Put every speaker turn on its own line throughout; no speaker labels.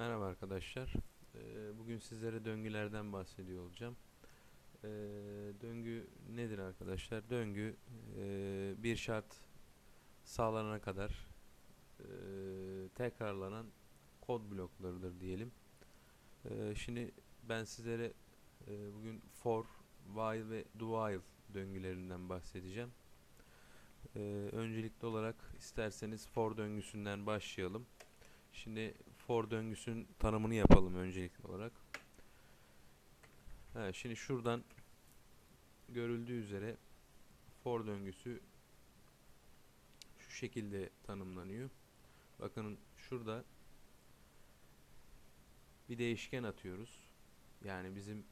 Merhaba arkadaşlar. Ee, Bugün sizlere döngülerden bahsediyor olacağım. Ee, Döngü nedir arkadaşlar? Döngü e, bir şart sağlanana kadar e, tekrarlanan kod bloklarıdır diyelim. Ee, Şimdi ben sizlere e, bugün for, while ve do while döngülerinden bahsedeceğim. Öncelikli olarak isterseniz for döngüsünden başlayalım. Şimdi for döngüsünün tanımını yapalım öncelikli olarak. Ha, şimdi şuradan görüldüğü üzere for döngüsü şu şekilde tanımlanıyor. Bakın şurada bir değişken atıyoruz. Yani bizim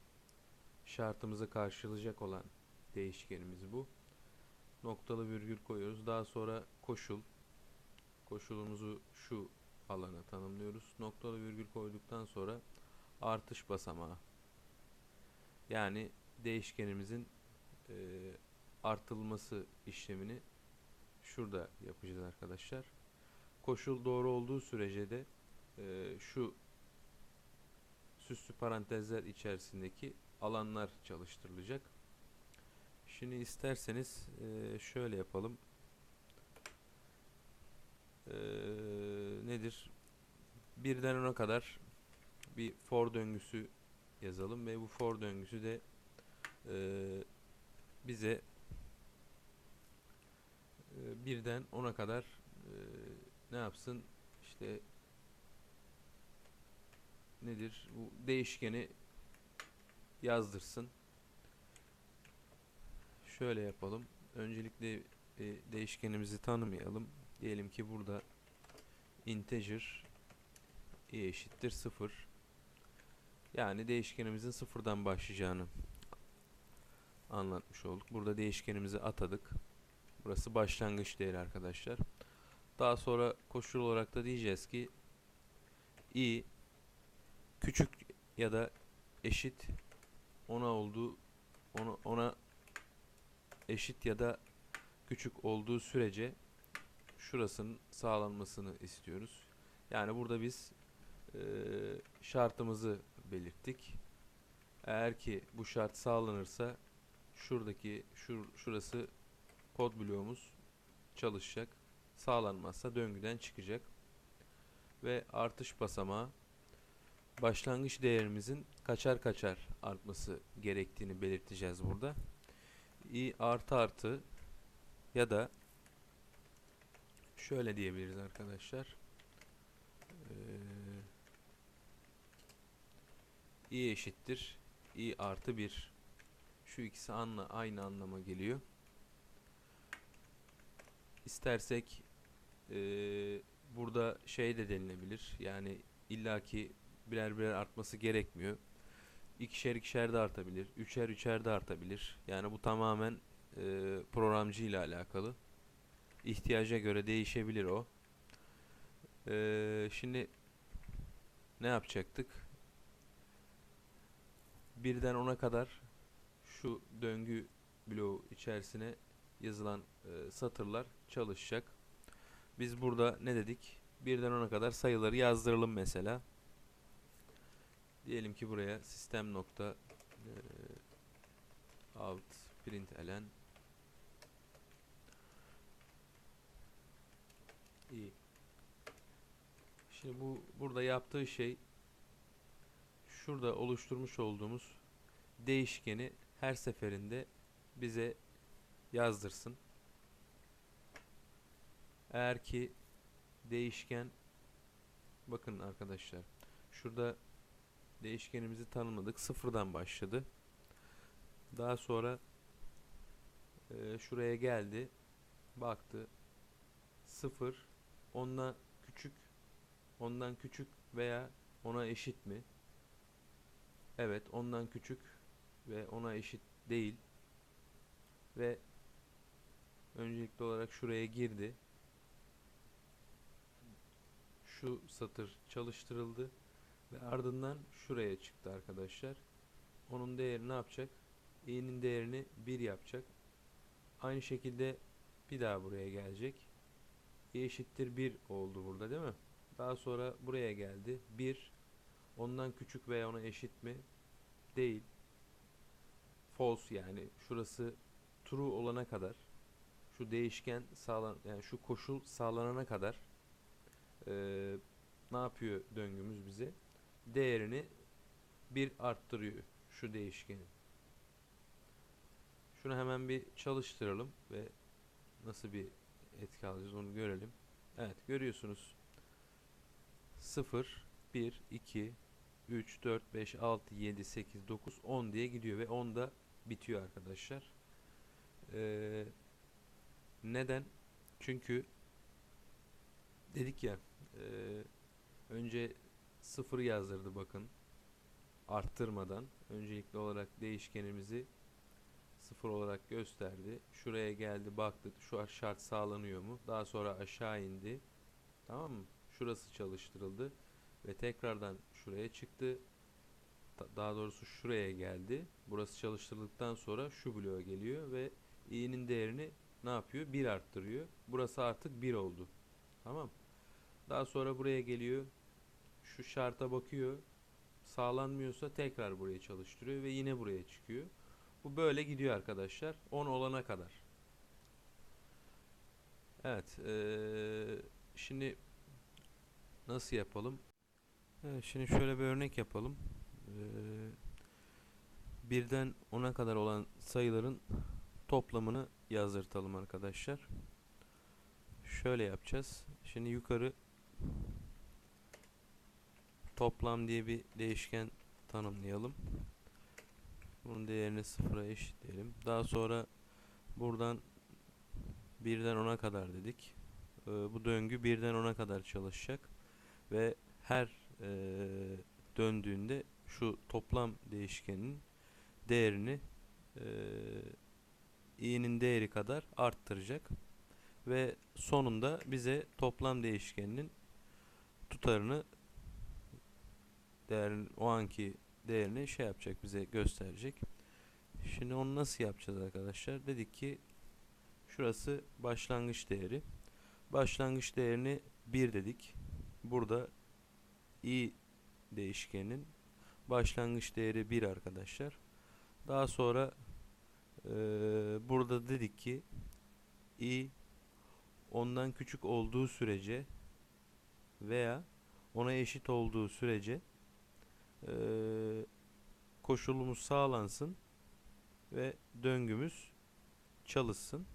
şartımızı karşılayacak olan değişkenimiz bu. Noktalı virgül koyuyoruz. Daha sonra koşul. Koşulumuzu şu alana tanımlıyoruz. Noktalı virgül koyduktan sonra artış basamağı. Yani değişkenimizin e, artılması işlemini şurada yapacağız arkadaşlar. Koşul doğru olduğu sürece de e, şu süslü parantezler içerisindeki alanlar çalıştırılacak. Şimdi isterseniz e, şöyle yapalım. Ee, nedir? Birden ona kadar bir for döngüsü yazalım ve bu for döngüsü de e, bize e, birden ona kadar e, ne yapsın? İşte nedir? Bu değişkeni yazdırsın. Şöyle yapalım. Öncelikle e, değişkenimizi tanımayalım. Diyelim ki burada integer i eşittir 0. Yani değişkenimizin sıfırdan başlayacağını anlatmış olduk. Burada değişkenimizi atadık. Burası başlangıç değeri arkadaşlar. Daha sonra koşul olarak da diyeceğiz ki i küçük ya da eşit ona olduğu ona, ona eşit ya da küçük olduğu sürece şurasının sağlanmasını istiyoruz. Yani burada biz e, şartımızı belirttik. Eğer ki bu şart sağlanırsa şuradaki şur, şurası kod bloğumuz çalışacak. Sağlanmazsa döngüden çıkacak. Ve artış basamağı başlangıç değerimizin kaçar kaçar artması gerektiğini belirteceğiz burada. i artı artı ya da şöyle diyebiliriz arkadaşlar. Ee, i eşittir i artı 1. Şu ikisi anla, aynı anlama geliyor. İstersek e, burada şey de denilebilir. Yani illaki birer birer artması gerekmiyor. İkişer ikişer de artabilir. Üçer üçer de artabilir. Yani bu tamamen e, programcı ile alakalı ihtiyaca göre değişebilir o. Ee, şimdi ne yapacaktık? Birden ona kadar şu döngü bloğu içerisine yazılan e, satırlar çalışacak. Biz burada ne dedik? Birden ona kadar sayıları yazdıralım mesela. Diyelim ki buraya sistem nokta e, out println İyi. Şimdi bu burada yaptığı şey şurada oluşturmuş olduğumuz değişkeni her seferinde bize yazdırsın. Eğer ki değişken bakın arkadaşlar şurada değişkenimizi tanımladık. Sıfırdan başladı. Daha sonra e, şuraya geldi. Baktı. Sıfır ondan küçük ondan küçük veya ona eşit mi? Evet, ondan küçük ve ona eşit değil. Ve öncelikli olarak şuraya girdi. Şu satır çalıştırıldı ve ardından şuraya çıktı arkadaşlar. Onun değeri ne yapacak? i'nin değerini 1 yapacak. Aynı şekilde bir daha buraya gelecek i eşittir 1 oldu burada değil mi? Daha sonra buraya geldi. 1 ondan küçük veya ona eşit mi? Değil. False yani şurası true olana kadar şu değişken sağlan yani şu koşul sağlanana kadar eee, ne yapıyor döngümüz bize? Değerini bir arttırıyor şu değişkenin. Şunu hemen bir çalıştıralım ve nasıl bir etki alacağız onu görelim. Evet görüyorsunuz. 0, 1, 2, 3, 4, 5, 6, 7, 8, 9, 10 diye gidiyor ve 10'da bitiyor arkadaşlar. Ee, neden? Çünkü dedik ya e, önce 0 yazdırdı bakın arttırmadan öncelikli olarak değişkenimizi sıfır olarak gösterdi. Şuraya geldi baktı şu şart sağlanıyor mu? Daha sonra aşağı indi. Tamam mı? Şurası çalıştırıldı ve tekrardan şuraya çıktı. Da- Daha doğrusu şuraya geldi. Burası çalıştırıldıktan sonra şu bloğa geliyor ve i'nin değerini ne yapıyor? 1 arttırıyor. Burası artık 1 oldu. Tamam. Daha sonra buraya geliyor. Şu şarta bakıyor. Sağlanmıyorsa tekrar buraya çalıştırıyor ve yine buraya çıkıyor. Bu böyle gidiyor arkadaşlar. 10 olana kadar. Evet. eee, şimdi nasıl yapalım? Evet, şimdi şöyle bir örnek yapalım. Eee, birden 10'a kadar olan sayıların toplamını yazdırtalım arkadaşlar. Şöyle yapacağız. Şimdi yukarı toplam diye bir değişken tanımlayalım. Bunun değerini sıfıra eşitleyelim. Daha sonra buradan birden 10'a kadar dedik. Ee, bu döngü birden 10'a kadar çalışacak ve her eee, döndüğünde şu toplam değişkenin değerini eee i'nin değeri kadar arttıracak ve sonunda bize toplam değişkeninin tutarını değerin o anki değerini şey yapacak bize gösterecek. Şimdi onu nasıl yapacağız arkadaşlar? Dedik ki şurası başlangıç değeri. Başlangıç değerini 1 dedik. Burada i değişkenin başlangıç değeri 1 arkadaşlar. Daha sonra eee, burada dedik ki i ondan küçük olduğu sürece veya ona eşit olduğu sürece eee, koşulumuz sağlansın ve döngümüz çalışsın.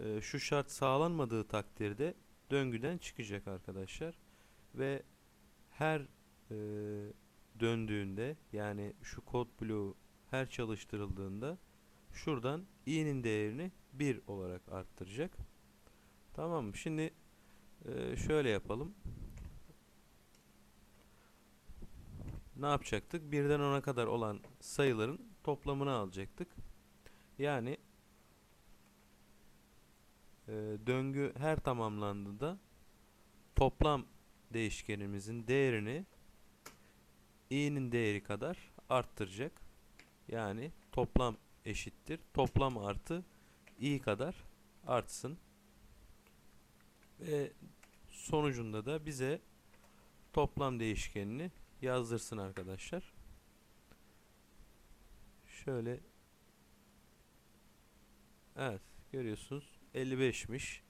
Eee, şu şart sağlanmadığı takdirde döngüden çıkacak arkadaşlar ve her eee, döndüğünde yani şu kod bloğu her çalıştırıldığında şuradan i'nin değerini 1 olarak arttıracak. Tamam mı? Şimdi eee, şöyle yapalım. Ne yapacaktık? Birden 10'a kadar olan sayıların toplamını alacaktık. Yani eee, döngü her tamamlandığında toplam değişkenimizin değerini i'nin değeri kadar arttıracak. Yani toplam eşittir. Toplam artı i kadar artsın. Ve sonucunda da bize toplam değişkenini yazdırsın arkadaşlar. Şöyle Evet görüyorsunuz 55'miş.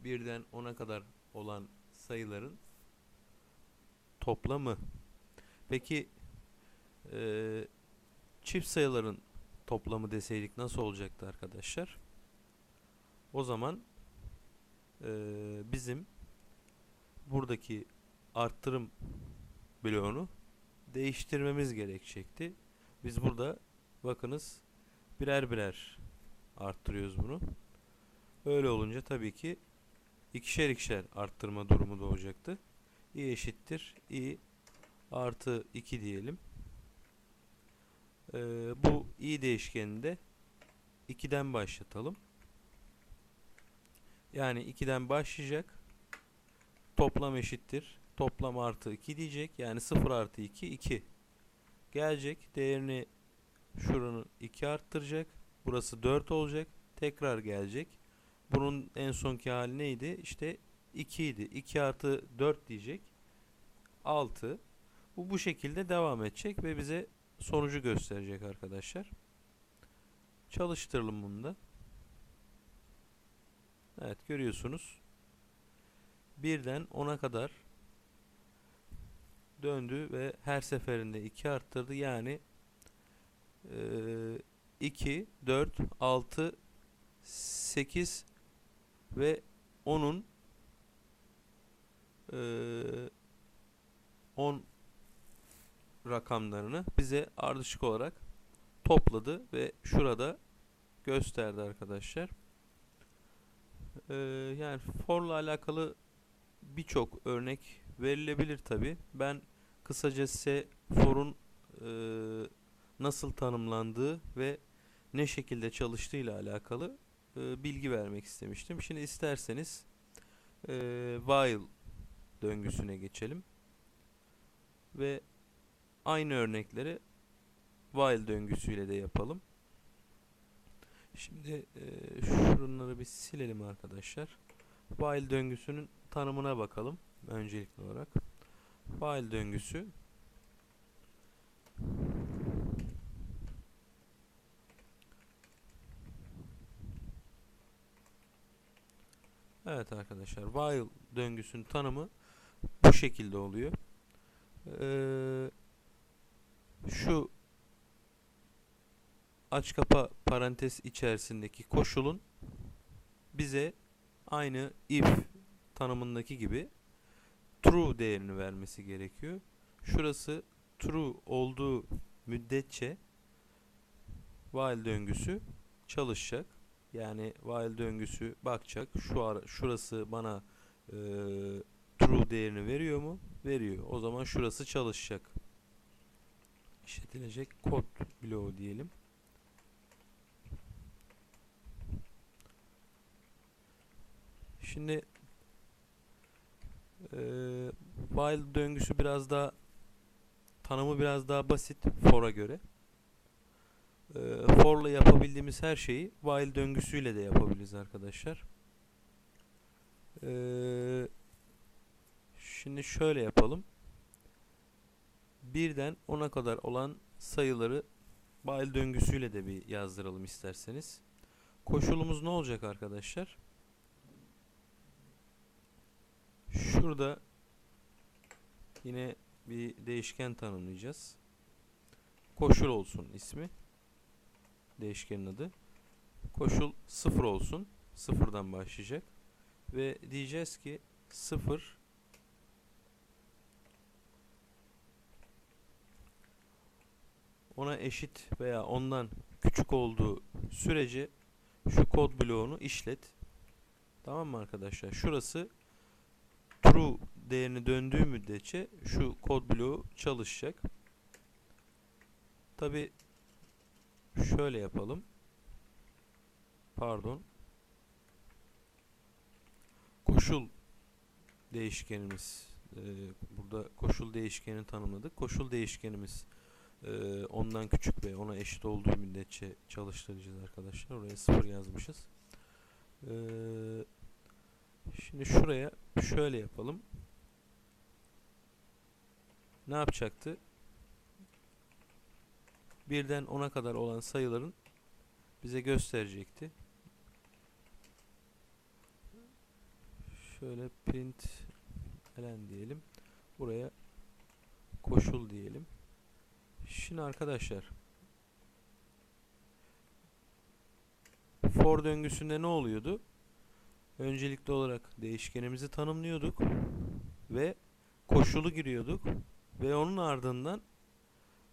Birden 10'a kadar olan sayıların toplamı. Peki eee, çift sayıların toplamı deseydik nasıl olacaktı arkadaşlar? O zaman eee, bizim buradaki arttırım bloğunu değiştirmemiz gerekecekti. Biz burada bakınız birer birer arttırıyoruz bunu. Öyle olunca tabii ki ikişer ikişer arttırma durumu doğacaktı. i eşittir i artı 2 diyelim. Ee, bu i değişkenini de 2'den başlatalım. Yani 2'den başlayacak. Toplam eşittir. Toplam artı 2 diyecek. Yani 0 artı 2 2. Gelecek. Değerini şuranın 2 arttıracak. Burası 4 olacak. Tekrar gelecek. Bunun en sonki hali neydi? İşte 2 idi. 2 artı 4 diyecek. 6. Bu bu şekilde devam edecek ve bize sonucu gösterecek arkadaşlar. Çalıştıralım bunu da. Evet görüyorsunuz. Birden 10'a kadar döndü ve her seferinde 2 arttırdı. Yani e, 2, 4, 6, 8 ve 10'un e, 10 rakamlarını bize ardışık olarak topladı ve şurada gösterdi arkadaşlar. Ee, yani for'la alakalı birçok örnek verilebilir tabi. Ben kısaca size for'un e, nasıl tanımlandığı ve ne şekilde çalıştığı ile alakalı e, bilgi vermek istemiştim. Şimdi isterseniz e, while döngüsüne geçelim ve aynı örnekleri while döngüsüyle de yapalım. Şimdi e, şunları bir silelim arkadaşlar. While döngüsünün tanımına bakalım öncelikli olarak. While döngüsü Evet arkadaşlar while döngüsünün tanımı bu şekilde oluyor. Ee, şu aç kapa parantez içerisindeki koşulun bize aynı if tanımındaki gibi true değerini vermesi gerekiyor. Şurası true olduğu müddetçe while döngüsü çalışacak. Yani while döngüsü bakacak. Şu ara, şurası bana e, true değerini veriyor mu? Veriyor. O zaman şurası çalışacak. İşletilecek kod bloğu diyelim. Şimdi e, while döngüsü biraz daha tanımı biraz daha basit for'a göre. E, for'la yapabildiğimiz her şeyi while döngüsüyle de yapabiliriz arkadaşlar. E, şimdi şöyle yapalım. Birden 10'a kadar olan sayıları while döngüsüyle de bir yazdıralım isterseniz. Koşulumuz ne olacak arkadaşlar? Şurada yine bir değişken tanımlayacağız. Koşul olsun ismi. Değişkenin adı. Koşul 0 olsun. Sıfırdan başlayacak. Ve diyeceğiz ki 0 ona eşit veya ondan küçük olduğu sürece şu kod bloğunu işlet. Tamam mı arkadaşlar? Şurası true değerini döndüğü müddetçe şu kod bloğu çalışacak. Tabi şöyle yapalım. Pardon. Koşul değişkenimiz e, burada koşul değişkeni tanımladık. Koşul değişkenimiz e, ondan küçük ve ona eşit olduğu müddetçe çalıştıracağız arkadaşlar. Oraya sıfır yazmışız. Eee Şimdi şuraya şöyle yapalım. Ne yapacaktı? Birden 10'a kadar olan sayıların bize gösterecekti. Şöyle print elen diyelim. Buraya koşul diyelim. Şimdi arkadaşlar for döngüsünde ne oluyordu? Öncelikli olarak değişkenimizi tanımlıyorduk ve koşulu giriyorduk ve onun ardından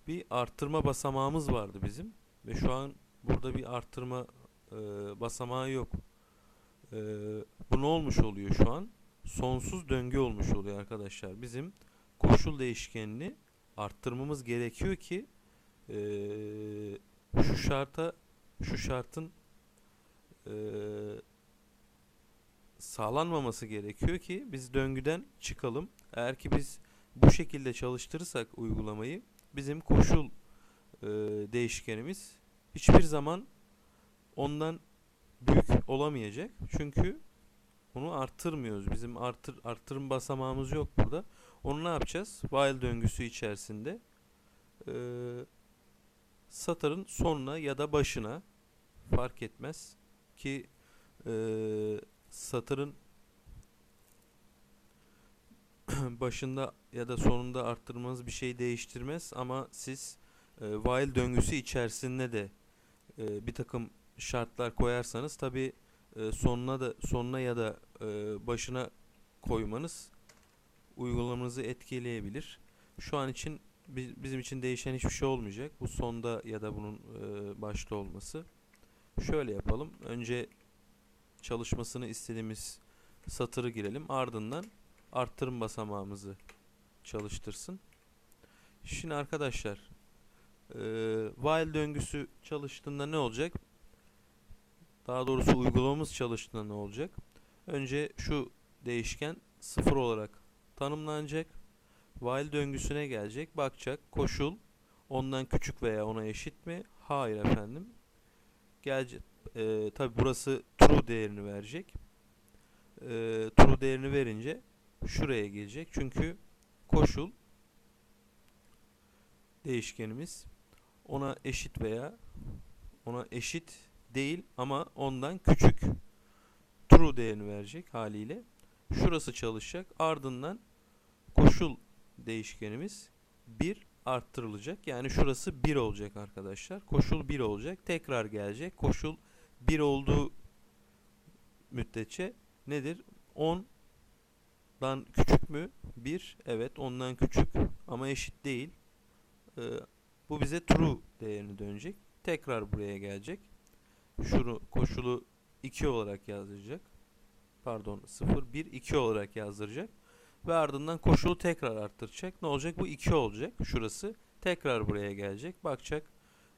bir arttırma basamağımız vardı bizim ve şu an burada bir arttırma e, basamağı yok. E, bu ne olmuş oluyor şu an? Sonsuz döngü olmuş oluyor arkadaşlar. Bizim koşul değişkenini arttırmamız gerekiyor ki e, şu şarta şu şartın e, sağlanmaması gerekiyor ki biz döngüden çıkalım. Eğer ki biz bu şekilde çalıştırırsak uygulamayı bizim koşul e, değişkenimiz hiçbir zaman ondan büyük olamayacak. Çünkü onu arttırmıyoruz. Bizim artır artırım basamağımız yok burada. Onu ne yapacağız? While döngüsü içerisinde e, satırın sonuna ya da başına fark etmez ki e, satırın başında ya da sonunda arttırmanız bir şey değiştirmez ama siz e, while döngüsü içerisinde de e, bir takım şartlar koyarsanız tabi e, sonuna da sonuna ya da e, başına koymanız uygulamanızı etkileyebilir. Şu an için bi- bizim için değişen hiçbir şey olmayacak. Bu sonda ya da bunun e, başta olması. Şöyle yapalım. Önce çalışmasını istediğimiz satırı girelim. Ardından arttırım basamağımızı çalıştırsın. Şimdi arkadaşlar e, while döngüsü çalıştığında ne olacak? Daha doğrusu uygulamamız çalıştığında ne olacak? Önce şu değişken sıfır olarak tanımlanacak. While döngüsüne gelecek. Bakacak. Koşul ondan küçük veya ona eşit mi? Hayır efendim. Gelecek. E, tabi burası true değerini verecek. E, true değerini verince şuraya gelecek. Çünkü koşul değişkenimiz ona eşit veya ona eşit değil ama ondan küçük true değerini verecek haliyle. Şurası çalışacak. Ardından koşul değişkenimiz 1 arttırılacak. Yani şurası 1 olacak arkadaşlar. Koşul 1 olacak. Tekrar gelecek. Koşul 1 olduğu müddetçe nedir? 10'dan küçük mü? 1. Evet ondan küçük ama eşit değil. Ee, bu bize true değerini dönecek. Tekrar buraya gelecek. Şunu koşulu 2 olarak yazdıracak. Pardon 0 1 2 olarak yazdıracak. Ve ardından koşulu tekrar arttıracak. Ne olacak? Bu 2 olacak. Şurası. Tekrar buraya gelecek. Bakacak.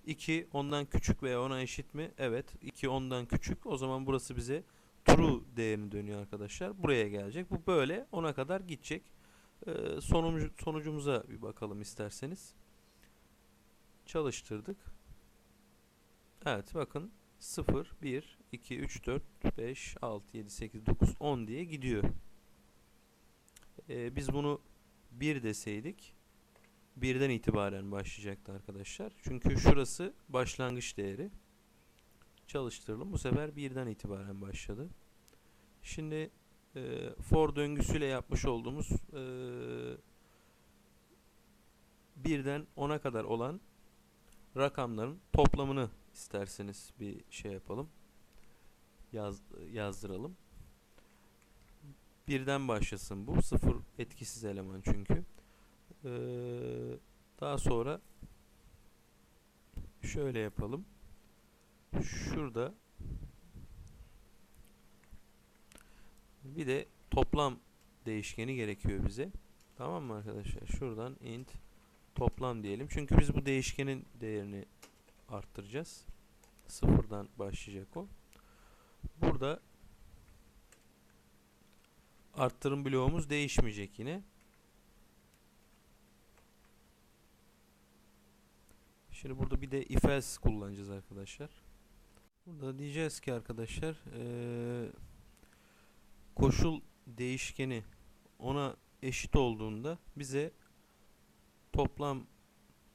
2 ondan küçük veya ona eşit mi? Evet. 2 ondan küçük. O zaman burası bize true değerini dönüyor arkadaşlar. Buraya gelecek. Bu böyle 10'a kadar gidecek. Ee, sonucu, sonucumuza bir bakalım isterseniz. Çalıştırdık. Evet bakın 0, 1, 2, 3, 4, 5, 6, 7, 8, 9, 10 diye gidiyor. Ee, biz bunu 1 deseydik birden itibaren başlayacaktı arkadaşlar. Çünkü şurası başlangıç değeri. Çalıştıralım. Bu sefer birden itibaren başladı. Şimdi e, for döngüsüyle yapmış olduğumuz e, birden 10'a kadar olan rakamların toplamını isterseniz bir şey yapalım. Yaz, yazdıralım. Birden başlasın bu. Sıfır etkisiz eleman çünkü. Ee, daha sonra şöyle yapalım. Şurada bir de toplam değişkeni gerekiyor bize. Tamam mı arkadaşlar? Şuradan int toplam diyelim. Çünkü biz bu değişkenin değerini arttıracağız. Sıfırdan başlayacak o. Burada arttırım bloğumuz değişmeyecek yine. Şimdi burada bir de if else kullanacağız arkadaşlar. Burada diyeceğiz ki arkadaşlar ee, koşul değişkeni ona eşit olduğunda bize toplam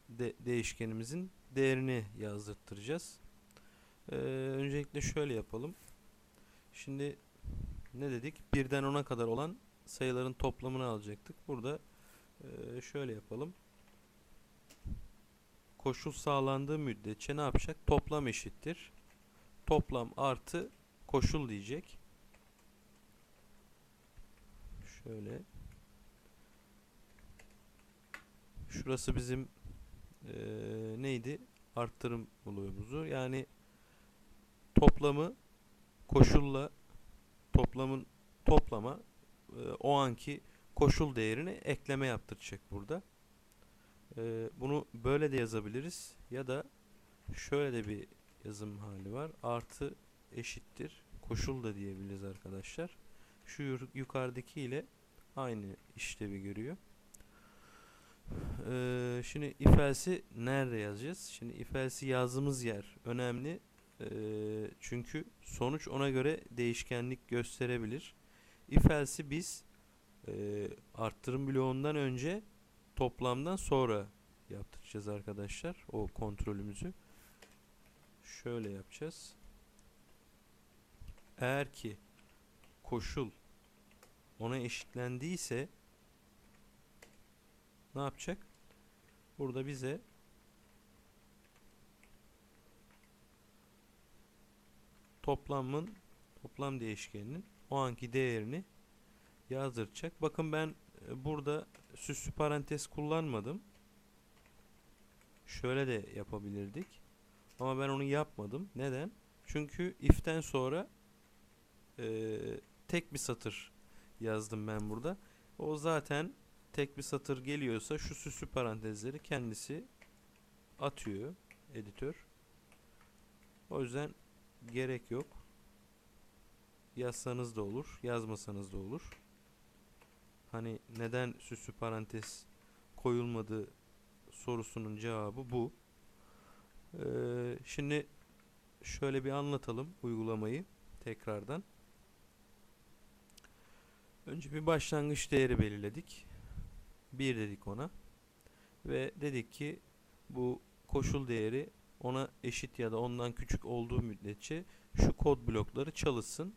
de değişkenimizin değerini yazdırtacağız. Ee, öncelikle şöyle yapalım. Şimdi ne dedik? Birden 10'a kadar olan sayıların toplamını alacaktık. Burada e, şöyle yapalım. Koşul sağlandığı müddetçe ne yapacak? Toplam eşittir. Toplam artı koşul diyecek. Şöyle. Şurası bizim e, neydi? Arttırım bloğumuzu. Yani toplamı koşulla toplamın toplama e, o anki koşul değerini ekleme yaptıracak burada. E, bunu böyle de yazabiliriz ya da şöyle de bir yazım hali var. Artı eşittir koşul da diyebiliriz arkadaşlar. Şu yukarıdaki ile aynı işlevi görüyor. Ee, şimdi if else'i nerede yazacağız? Şimdi if else'i yazdığımız yer önemli. Ee, çünkü sonuç ona göre değişkenlik gösterebilir. if else'i biz e, arttırım bloğundan önce toplamdan sonra yaptıracağız arkadaşlar o kontrolümüzü. Şöyle yapacağız. Eğer ki koşul ona eşitlendiyse ne yapacak? Burada bize toplamın toplam değişkeninin o anki değerini yazdıracak. Bakın ben e, burada süslü parantez kullanmadım. Şöyle de yapabilirdik. Ama ben onu yapmadım. Neden? Çünkü if'ten sonra e, tek bir satır yazdım ben burada. O zaten tek bir satır geliyorsa şu süslü parantezleri kendisi atıyor editör. O yüzden gerek yok. Yazsanız da olur, yazmasanız da olur. Hani neden süslü parantez koyulmadı sorusunun cevabı bu. Ee, şimdi şöyle bir anlatalım uygulamayı tekrardan. Önce bir başlangıç değeri belirledik. 1 dedik ona. Ve dedik ki bu koşul değeri ona eşit ya da ondan küçük olduğu müddetçe şu kod blokları çalışsın.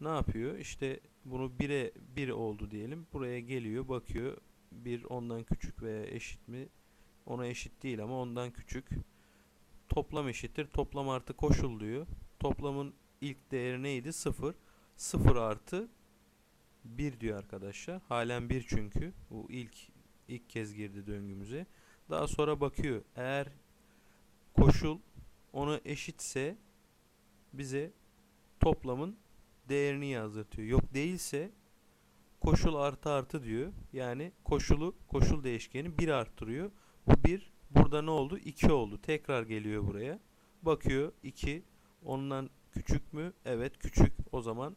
Ne yapıyor? İşte bunu 1'e 1 oldu diyelim. Buraya geliyor, bakıyor. 1 ondan küçük veya eşit mi? Ona eşit değil ama ondan küçük. Toplam eşittir. Toplam artı koşul. Toplamın ilk değeri neydi? 0. 0 artı 1 diyor arkadaşlar. Halen 1 çünkü. Bu ilk ilk kez girdi döngümüze. Daha sonra bakıyor. Eğer koşul ona eşitse bize toplamın değerini yazdırtıyor. Yok değilse koşul artı artı diyor. Yani koşulu koşul değişkeni 1 arttırıyor. Bu 1 burada ne oldu? 2 oldu. Tekrar geliyor buraya. Bakıyor 2 ondan küçük mü? Evet küçük. O zaman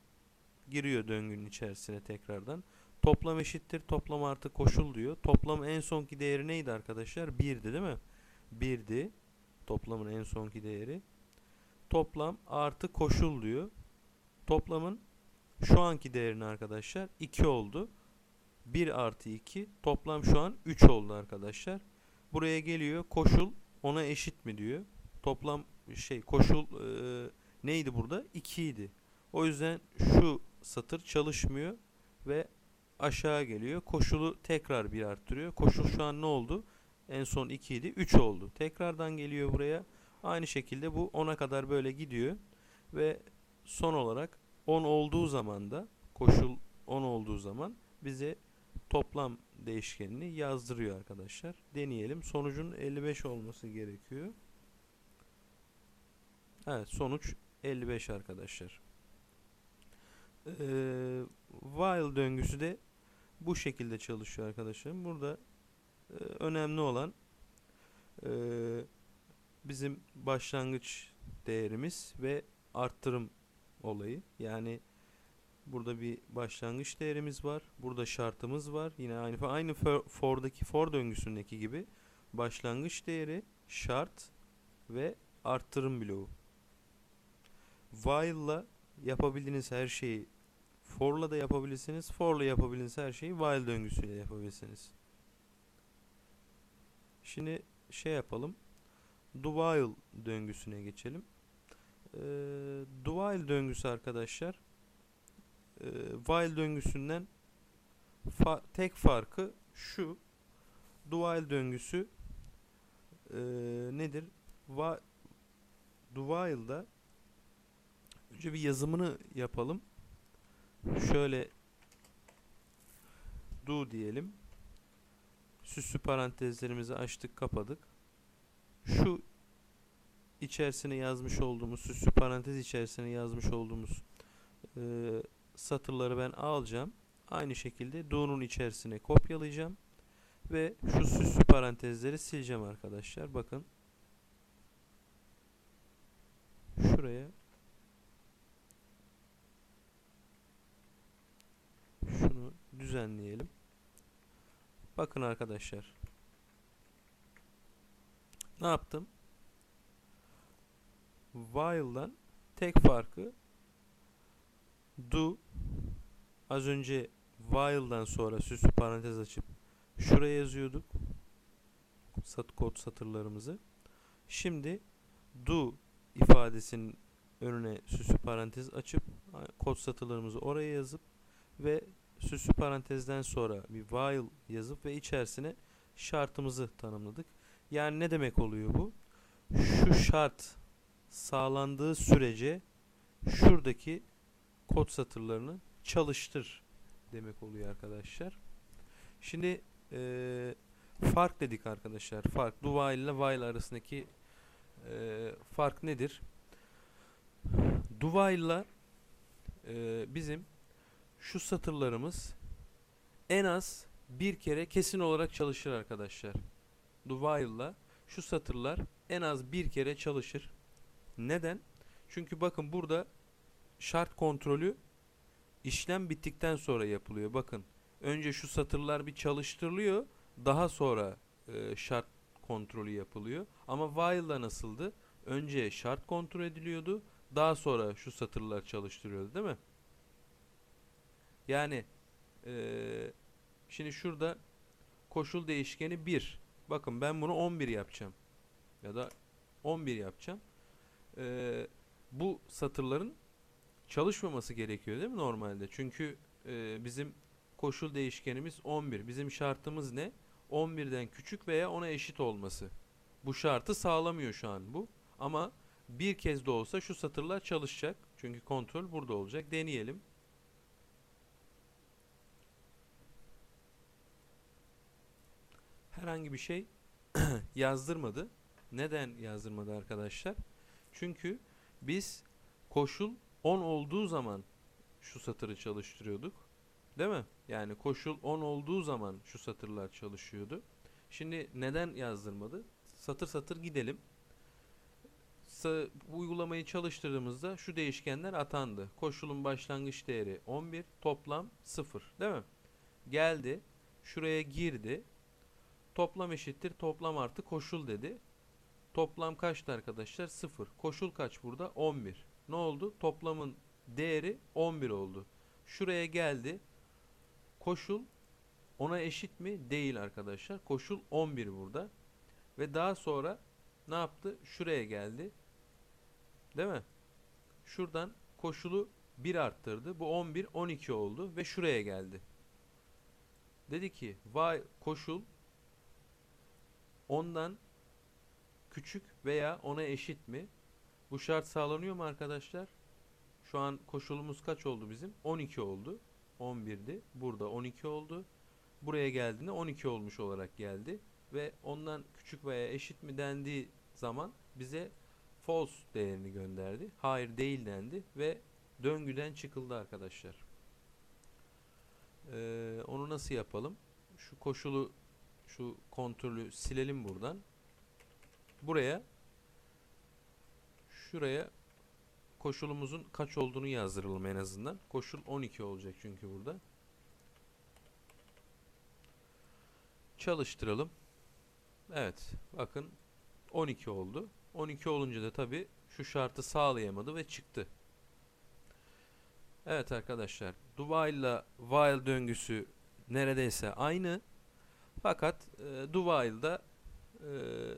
giriyor döngünün içerisine tekrardan. Toplam eşittir. Toplam artı koşul diyor. Toplam en sonki değeri neydi arkadaşlar? 1'di değil mi? 1'di. Toplamın en sonki değeri. Toplam artı koşul diyor. Toplamın şu anki değerini arkadaşlar 2 oldu. 1 artı 2 toplam şu an 3 oldu arkadaşlar. Buraya geliyor koşul ona eşit mi diyor. Toplam şey koşul e, neydi burada? 2 idi. O yüzden şu satır çalışmıyor ve aşağı geliyor. Koşulu tekrar bir arttırıyor. Koşul şu an ne oldu? En son 2 idi. 3 oldu. Tekrardan geliyor buraya. Aynı şekilde bu 10'a kadar böyle gidiyor. Ve son olarak 10 olduğu zaman da koşul 10 olduğu zaman bize toplam değişkenini yazdırıyor arkadaşlar. Deneyelim. Sonucun 55 olması gerekiyor. Evet sonuç 55 arkadaşlar. Ee, while döngüsü de bu şekilde çalışıyor arkadaşlar. Burada e, önemli olan e, bizim başlangıç değerimiz ve arttırım olayı. Yani burada bir başlangıç değerimiz var. Burada şartımız var. Yine aynı aynı for, for'daki for döngüsündeki gibi başlangıç değeri, şart ve arttırım bloğu. While'la yapabildiğiniz her şeyi for'la da yapabilirsiniz. For'la yapabildiğiniz her şeyi while döngüsüyle yapabilirsiniz. Şimdi şey yapalım. Do while döngüsüne geçelim. Ee, do while döngüsü arkadaşlar e, while döngüsünden fa tek farkı şu. Do while döngüsü e, nedir? Va do while'da önce bir yazımını yapalım. Şöyle do diyelim. Süslü parantezlerimizi açtık, kapadık. Şu içerisine yazmış olduğumuz süslü parantez içerisine yazmış olduğumuz e, satırları ben alacağım. Aynı şekilde do'nun içerisine kopyalayacağım ve şu süslü parantezleri sileceğim arkadaşlar. Bakın. Şuraya şunu düzenleyelim. Bakın arkadaşlar. Ne yaptım? While'dan tek farkı do az önce while'dan sonra süslü parantez açıp şuraya yazıyorduk. Sat kod satırlarımızı. Şimdi do ifadesinin önüne süslü parantez açıp kod satırlarımızı oraya yazıp ve süslü parantezden sonra bir while yazıp ve içerisine şartımızı tanımladık. Yani ne demek oluyor bu? Şu şart sağlandığı sürece şuradaki kod satırlarını çalıştır demek oluyor arkadaşlar. Şimdi e, fark dedik arkadaşlar. Fark do while ile while arasındaki e, fark nedir? Do while ile e, bizim şu satırlarımız en az bir kere kesin olarak çalışır arkadaşlar. Do while ile şu satırlar en az bir kere çalışır. Neden? Çünkü bakın burada şart kontrolü işlem bittikten sonra yapılıyor. Bakın önce şu satırlar bir çalıştırılıyor. Daha sonra e, şart kontrolü yapılıyor. Ama while'da nasıldı? Önce şart kontrol ediliyordu. Daha sonra şu satırlar çalıştırıyordu değil mi? Yani e, şimdi şurada koşul değişkeni 1. Bakın ben bunu 11 yapacağım. Ya da 11 yapacağım. E, bu satırların çalışmaması gerekiyor değil mi normalde? Çünkü e, bizim koşul değişkenimiz 11. Bizim şartımız ne? 11'den küçük veya ona eşit olması. Bu şartı sağlamıyor şu an bu. Ama bir kez de olsa şu satırlar çalışacak. Çünkü kontrol burada olacak. Deneyelim. Herhangi bir şey yazdırmadı. Neden yazdırmadı arkadaşlar? Çünkü biz koşul 10 olduğu zaman şu satırı çalıştırıyorduk. Değil mi? Yani koşul 10 olduğu zaman şu satırlar çalışıyordu. Şimdi neden yazdırmadı? Satır satır gidelim. Sa uygulamayı çalıştırdığımızda şu değişkenler atandı. Koşulun başlangıç değeri 11, toplam 0. Değil mi? Geldi. Şuraya girdi. Toplam eşittir toplam artı koşul dedi. Toplam kaçtı arkadaşlar? 0. Koşul kaç burada? 11. Ne oldu? Toplamın değeri 11 oldu. Şuraya geldi. Koşul ona eşit mi? Değil arkadaşlar. Koşul 11 burada. Ve daha sonra ne yaptı? Şuraya geldi. Değil mi? Şuradan koşulu 1 arttırdı. Bu 11 12 oldu ve şuraya geldi. Dedi ki vay koşul ondan küçük veya ona eşit mi? Bu şart sağlanıyor mu arkadaşlar? Şu an koşulumuz kaç oldu bizim? 12 oldu. 11'di. Burada 12 oldu. Buraya geldiğinde 12 olmuş olarak geldi. Ve ondan küçük veya eşit mi dendiği zaman bize false değerini gönderdi. Hayır değil dendi ve döngüden çıkıldı arkadaşlar. Ee, onu nasıl yapalım? Şu koşulu şu kontrolü silelim buradan. Buraya şuraya koşulumuzun kaç olduğunu yazdıralım en azından. Koşul 12 olacak çünkü burada. Çalıştıralım. Evet. Bakın 12 oldu. 12 olunca da tabi şu şartı sağlayamadı ve çıktı. Evet arkadaşlar. While ile while döngüsü neredeyse aynı. Fakat e, while'da e,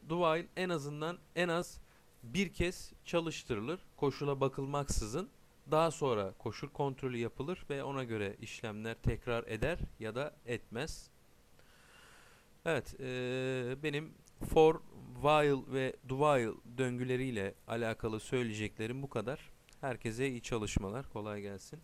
while en azından en az bir kez çalıştırılır koşula bakılmaksızın. Daha sonra koşul kontrolü yapılır ve ona göre işlemler tekrar eder ya da etmez. Evet, e, benim for, while ve do while döngüleriyle alakalı söyleyeceklerim bu kadar. Herkese iyi çalışmalar, kolay gelsin.